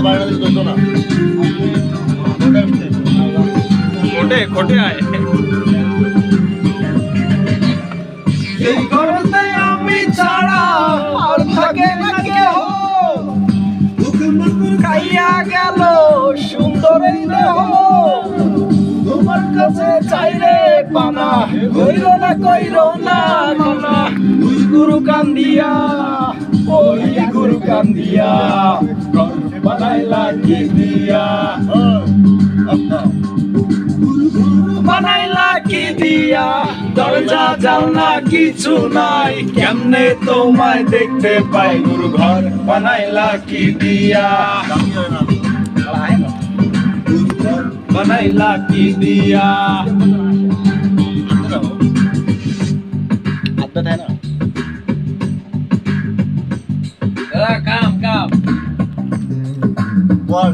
মতো বাইরে দিতে না। খোটে খোটে আয়। এই ঘরেতে আমি ছাড়া আর থাকে না। কইর না কইর না গুরু কান্দিয়া, ওই গুরু কান্দিয়া বানাইলা কি দিয়া? বানাইলা কি দিয়া? দরজা, জানলা কিছু নাই, কেমনে তোমায় দেখতে পাই? গুরু ঘর বানাইলা কি দিয়া? বানাইলা কি দিয়া?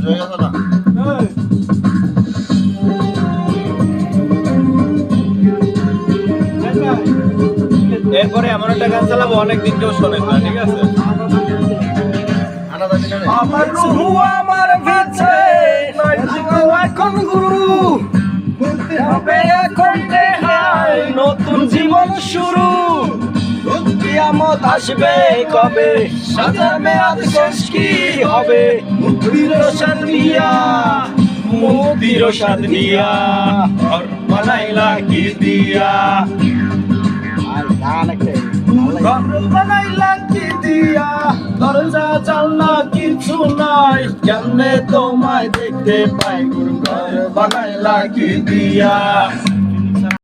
হয়ে গেছে না? এরপরে এমন একটা গান চালাবো অনেকদিন কেউ শোনেন না ঠিক আছে? আনা দাবি না আমার রুহু আমার ভেছে এখন গুরু। বলতে হবে এখন দেহায় নতুন জীবন শুরু। কিয়ামত আসবে কবে? সাজা মেয়াদ শেষ কি হবে? মুক্তির রসাদ নিয়া মুক্তির রসাদ নিয়া ঘর বানাইলা কি দিয়া? ঘর বানাইলা কি দিয়া? দরজা জানলা কিছু নাই। কেমনে তোমায় দেখতে পাই? ঘর বানাইলা কি দিয়া?